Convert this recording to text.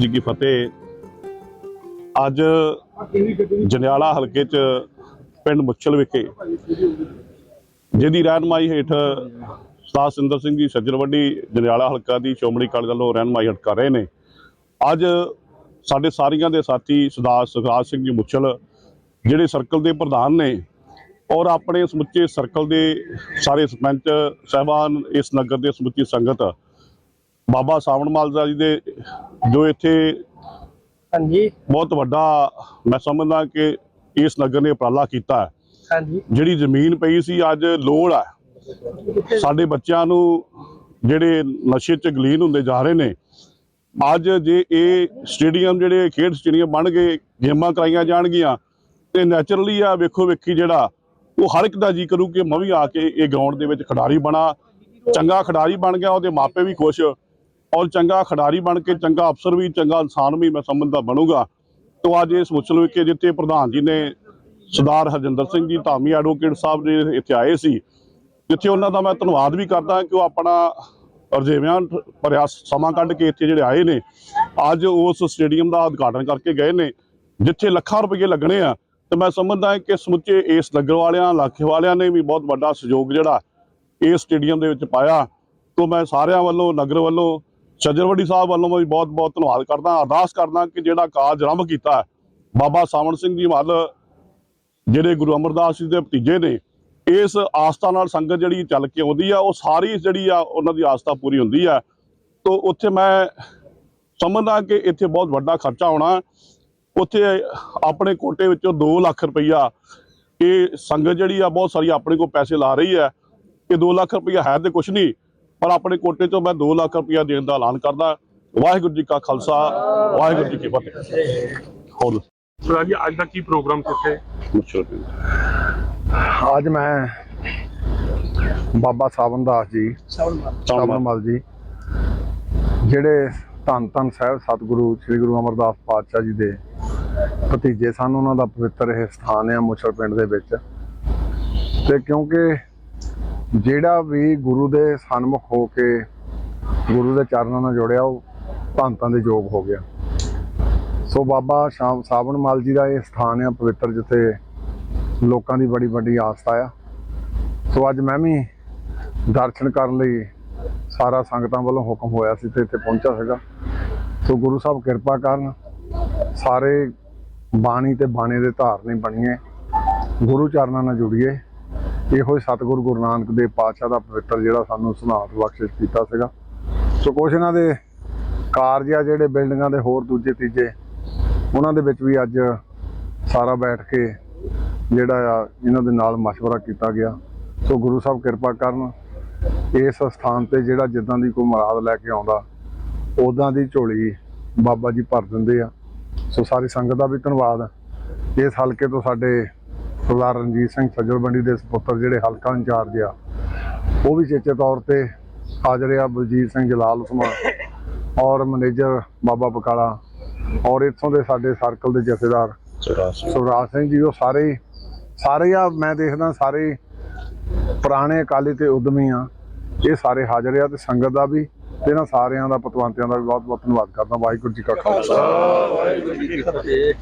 ਜੀ ਕੀ ਫਤਿਹ। ਅੱਜ ਜੰਡਿਆਲਾ ਹਲਕੇ 'ਚ ਪਿੰਡ ਮੁੱਛਲ ਵਿਖੇ ਜਿਹਦੀ ਰਹਿਨਮਾਈ ਹੇਠ ਸਤਾਰ ਸਿੰਦਰ ਸਿੰਘ ਜੀ ਸੱਜਣ ਵੱਡੀ ਜਨਿਆਲਾ ਹਲਕਾ ਦੀ ਸ਼੍ਰੋਮਣੀ ਅਕਾਲੀ ਦਲ ਵੱਲੋਂ ਰਹਿਨਮਾਈ ਹਟ ਕਰ ਰਹੇ ਨੇ। ਅੱਜ ਸਾਡੇ ਸਾਰੀਆਂ ਦੇ ਸਾਥੀ ਸਰਦਾਰ ਸੁਖਰਾਜ ਸਿੰਘ ਜੀ ਮੁੱਛਲ, ਜਿਹੜੇ ਸਰਕਲ ਦੇ ਪ੍ਰਧਾਨ ਨੇ ਔਰ ਆਪਣੇ ਸਮੁੱਚੇ ਸਰਕਲ ਦੇ ਸਾਰੇ ਸਰਪੰਚ ਸਹਿਬਾਨ, ਇਸ ਨਗਰ ਦੇ ਸਮੁੱਚੀ ਸੰਗਤ ਬਾਬਾ ਸਾਵਣ ਮਾਲਦਾ ਜੀ ਦੇ ਜੋ ਇੱਥੇ ਹਾਂਜੀ। ਬਹੁਤ ਵੱਡਾ ਮੈਂ ਸਮਝਦਾ ਕਿ ਇਸ ਨਗਰ ਨੇ ਉਪਰਾਲਾ ਕੀਤਾ ਹੈ। ਹਾਂਜੀ। ਜਿਹੜੀ ਜ਼ਮੀਨ ਪਈ ਸੀ ਅੱਜ ਲੋੜ ਹੈ। ਸਾਡੇ ਬੱਚਿਆਂ ਨੂੰ ਜਿਹੜੇ ਨਸ਼ੇ 'ਚ ਗਲੀਨ ਹੁੰਦੇ ਜਾ ਰਹੇ ਨੇ ਅੱਜ ਜੇ ਇਹ ਸਟੇਡੀਅਮ ਜਿਹੜੇ ਖੇਡ ਸਟੇਡੀਅਮ ਬਣ ਗਏ ਗੇਮਾਂ ਕਰਾਈਆਂ ਜਾਣਗੀਆਂ ਤੇ ਨੈਚੁਰਲੀ ਆ ਵੇਖੋ ਵੇਖੀ ਜਿਹੜਾ ਉਹ ਹਰ ਇੱਕ ਦਾ ਜੀ ਕਰੂ ਕਿ ਮੈਂ ਵੀ ਆ ਕੇ ਇਹ ਗਰਾਊਂਡ ਦੇ ਵਿੱਚ ਖਿਡਾਰੀ ਬਣਾ। ਚੰਗਾ ਖਿਡਾਰੀ ਬਣ ਗਿਆ ਉਹਦੇ ਮਾਪੇ ਵੀ ਖੁਸ਼। ਔਰ ਚੰਗਾ ਖਿਡਾਰੀ ਬਣ ਕੇ, ਚੰਗਾ ਅਫਸਰ ਵੀ, ਚੰਗਾ ਇਨਸਾਨ ਵੀ ਮੈਂ ਸਮਝਦਾ ਬਣੂਗਾ। ਤੋਂ ਅੱਜ ਇਸ ਮੁਸਲ ਵਿਖੇ ਜਿੱਥੇ ਪ੍ਰਧਾਨ ਜੀ ਨੇ ਸਰਦਾਰ ਹਰਜਿੰਦਰ ਸਿੰਘ ਜੀ, ਧਾਮੀ ਐਡਵੋਕੇਟ ਸਾਹਿਬ ਜੀ ਇੱਥੇ ਆਏ ਸੀ, ਜਿੱਥੇ ਉਹਨਾਂ ਦਾ ਮੈਂ ਧੰਨਵਾਦ ਵੀ ਕਰਦਾ ਕਿ ਉਹ ਆਪਣਾ ਰਜੇਵਿਆਂ ਭਰਿਆ ਸਮਾਂ ਕੱਢ ਕੇ ਇੱਥੇ ਜਿਹੜੇ ਆਏ ਨੇ। ਅੱਜ ਉਸ ਸਟੇਡੀਅਮ ਦਾ ਉਦਘਾਟਨ ਕਰਕੇ ਗਏ ਨੇ, ਜਿੱਥੇ ਲੱਖਾਂ ਰੁਪਏ ਲੱਗਣੇ ਆ। ਤੇ ਮੈਂ ਸਮਝਦਾ ਕਿ ਸਮੁੱਚੇ ਇਸ ਨਗਰ ਵਾਲਿਆਂ, ਇਲਾਕੇ ਵਾਲਿਆਂ ਨੇ ਵੀ ਬਹੁਤ ਵੱਡਾ ਸਹਿਯੋਗ ਜਿਹੜਾ ਇਸ ਸਟੇਡੀਅਮ ਦੇ ਵਿੱਚ ਪਾਇਆ। ਤੋਂ ਮੈਂ ਸਾਰਿਆਂ ਵੱਲੋਂ, ਨਗਰ ਵੱਲੋਂ ਸੱਜਰਵੱਡੀ ਸਾਹਿਬ ਵੱਲੋਂ ਵੀ ਬਹੁਤ ਬਹੁਤ ਧੰਨਵਾਦ ਕਰਦਾ, ਅਰਦਾਸ ਕਰਦਾ ਕਿ ਜਿਹੜਾ ਕਾਜ ਆਰੰਭ ਕੀਤਾ ਬਾਬਾ ਸਾਵਣ ਸਿੰਘ ਜੀ ਮਹਲ ਜਿਹੜੇ ਗੁਰੂ ਅਮਰਦਾਸ ਜੀ ਦੇ ਭਤੀਜੇ ਨੇ, ਇਸ ਆਸਥਾ ਨਾਲ ਸੰਗਤ ਜਿਹੜੀ ਚੱਲ ਕੇ ਆਉਂਦੀ ਆ, ਉਹ ਸਾਰੀ ਜਿਹੜੀ ਆ ਉਹਨਾਂ ਦੀ ਆਸਥਾ ਪੂਰੀ ਹੁੰਦੀ ਆ। ਤੋਂ ਉੱਥੇ ਮੈਂ ਸਮਝਦਾ ਕਿ ਇੱਥੇ ਬਹੁਤ ਵੱਡਾ ਖਰਚਾ ਹੋਣਾ, ਉੱਥੇ ਆਪਣੇ ਕੋਟੇ ਵਿੱਚੋਂ 2 ਲੱਖ ਰੁਪਈਆ ਇਹ ਸੰਗਤ ਜਿਹੜੀ ਆ ਬਹੁਤ ਸਾਰੀ ਆਪਣੇ ਕੋਲ ਪੈਸੇ ਲਾ ਰਹੀ ਹੈ ਇਹ 2 ਲੱਖ ਰੁਪਈਆ ਹੈ ਤੇ ਕੁਛ ਨਹੀਂ। ਪਰ ਆਪਣੇ ਕੋਟੇ ਤੋਂ ਮੈਂ 2 ਲੱਖ ਰੁਪਈਆ ਦੇਣ ਦਾ ਐਲਾਨ ਕਰਦਾ। ਵਾਹਿਗੁਰੂ ਜੀ ਕਾ ਖਾਲਸਾ ਵਾਹਿਗੁਰੂ ਜੀ ਕੀ ਫਤਿਹ। ਹੋਰ ਸਰ ਜੀ ਅੱਜ ਦਾ ਕੀ ਪ੍ਰੋਗਰਾਮ ਮੁਸ਼ਕਲ ਅੱਜ ਮੈਂ ਬਾਬਾ ਸਾਵਨ ਦਾਸ ਜੀ ਸਾਵਨ ਮਲ। ਜੀ ਜਿਹੜੇ ਧੰਨ ਧੰਨ ਸਾਹਿਬ ਸਤਿਗੁਰੂ ਸ੍ਰੀ ਗੁਰੂ ਅਮਰਦਾਸ ਪਾਤਸ਼ਾਹ ਜੀ ਦੇ ਭਤੀਜੇ ਸਨ ਉਹਨਾਂ ਦਾ ਪਵਿੱਤਰ ਇਹ ਸਥਾਨ ਹੈ ਮੁਛਲ ਪਿੰਡ ਦੇ ਵਿੱਚ। ਤੇ ਕਿਉਂਕਿ ਜਿਹੜਾ ਵੀ ਗੁਰੂ ਦੇ ਸਨਮੁਖ ਹੋ ਕੇ ਗੁਰੂ ਦੇ ਚਰਨਾਂ ਨਾਲ ਜੁੜਿਆ, ਉਹ ਭੰਤਾਂ ਦੇ ਯੋਗ ਹੋ ਗਿਆ। ਸੋ ਬਾਬਾ ਸ਼ਾਮ, ਸਾਵਣ ਮਾਲ ਜੀ ਦਾ ਇਹ ਸਥਾਨ ਆ, ਪਵਿੱਤਰ, ਜਿੱਥੇ ਲੋਕਾਂ ਦੀ ਬੜੀ ਵੱਡੀ ਆਸਥਾ ਆ। ਸੋ ਅੱਜ ਮੈਂ ਵੀ ਦਰਸ਼ਨ ਕਰਨ ਲਈ ਸਾਰਾ ਸੰਗਤਾਂ ਵੱਲੋਂ ਹੁਕਮ ਹੋਇਆ ਸੀ ਤੇ ਇੱਥੇ ਪਹੁੰਚਿਆ ਸੀਗਾ। ਸੋ ਗੁਰੂ ਸਾਹਿਬ ਕਿਰਪਾ ਕਰਨ, ਸਾਰੇ ਬਾਣੀ ਤੇ ਬਾਣੇ ਦੇ ਧਾਰਨੀ ਬਣੀਏ, ਗੁਰੂ ਚਰਨਾਂ ਨਾਲ ਜੁੜੀਏ। ਇਹੋ ਹੀ ਸਤਿਗੁਰੂ ਗੁਰੂ ਨਾਨਕ ਦੇਵ ਪਾਤਸ਼ਾਹ ਦਾ ਪਵਿੱਤਰ ਜਿਹੜਾ ਸਾਨੂੰ ਸੁਨਾਤ ਬਖਸ਼ਿਸ਼ ਕੀਤਾ ਸੀਗਾ ਸੋ ਕੁਛ ਇਹਨਾਂ ਦੇ ਕਾਰਜ ਆ ਜਿਹੜੇ ਬਿਲਡਿੰਗਾਂ ਦੇ ਹੋਰ ਦੂਜੇ ਤੀਜੇ ਉਹਨਾਂ ਦੇ ਵਿੱਚ ਵੀ ਅੱਜ ਸਾਰਾ ਬੈਠ ਕੇ ਜਿਹੜਾ ਆ ਇਹਨਾਂ ਦੇ ਨਾਲ مشورہ ਕੀਤਾ ਗਿਆ ਸੋ ਗੁਰੂ ਸਾਹਿਬ ਕਿਰਪਾ ਕਰਨ ਇਸ ਸਥਾਨ ਤੇ ਜਿਹੜਾ ਜਿੱਦਾਂ ਦੀ ਕੋਈ ਮੁਰਾਦ ਲੈ ਕੇ ਆਉਂਦਾ ਉਦਾਂ ਦੀ ਝੋਲੀ ਬਾਬਾ ਜੀ ਭਰ ਦਿੰਦੇ ਆ ਸੋ ਸਾਰੀ ਸੰਗਤ ਦਾ ਵੀ ਧੰਨਵਾਦ ਇਸ ਹਲਕੇ ਤੋਂ ਸਾਡੇ ਸਰਦਾਰ ਰਣਜੀਤ ਸਿੰਘ ਸੱਜਣਬੰਡੀ ਦੇ ਸੁਪੁੱਤਰ ਜਿਹੜੇ ਹਲਕਾ ਇੰਚਾਰਜ ਆ ਉਹ ਵੀ ਚੇਚੇ ਤੌਰ ਤੇ ਹਾਜ਼ਰ ਆ ਬਲਜੀਤ ਸਿੰਘ ਜਲਾਲ ਉਸਮਾ ਔਰ ਮੈਨੇਜਰ ਬਾਬਾ ਬਕਾਲਾ ਔਰ ਇੱਥੋਂ ਦੇ ਸਾਡੇ ਸਰਕਲ ਦੇ ਜਥੇਦਾਰ ਸੁਰਾਜ ਸਿੰਘ। ਜੀ ਉਹ ਸਾਰੇ ਸਾਰੇ ਆ ਮੈਂ ਦੇਖਦਾ ਸਾਰੇ ਪੁਰਾਣੇ ਅਕਾਲੀ ਤੇ ਉਦਮੀ ਆ ਇਹ ਸਾਰੇ ਹਾਜ਼ਰ ਆ ਤੇ ਸੰਗਤ ਦਾ ਵੀ ਤੇ ਇਹਨਾਂ ਸਾਰਿਆਂ ਦਾ ਪਤਵੰਤਿਆਂ ਦਾ ਵੀ ਬਹੁਤ ਬਹੁਤ ਧੰਨਵਾਦ ਕਰਦਾ ਵਾਹਿਗੁਰੂ ਜੀ ਕਾ ਖਾਲਸਾ।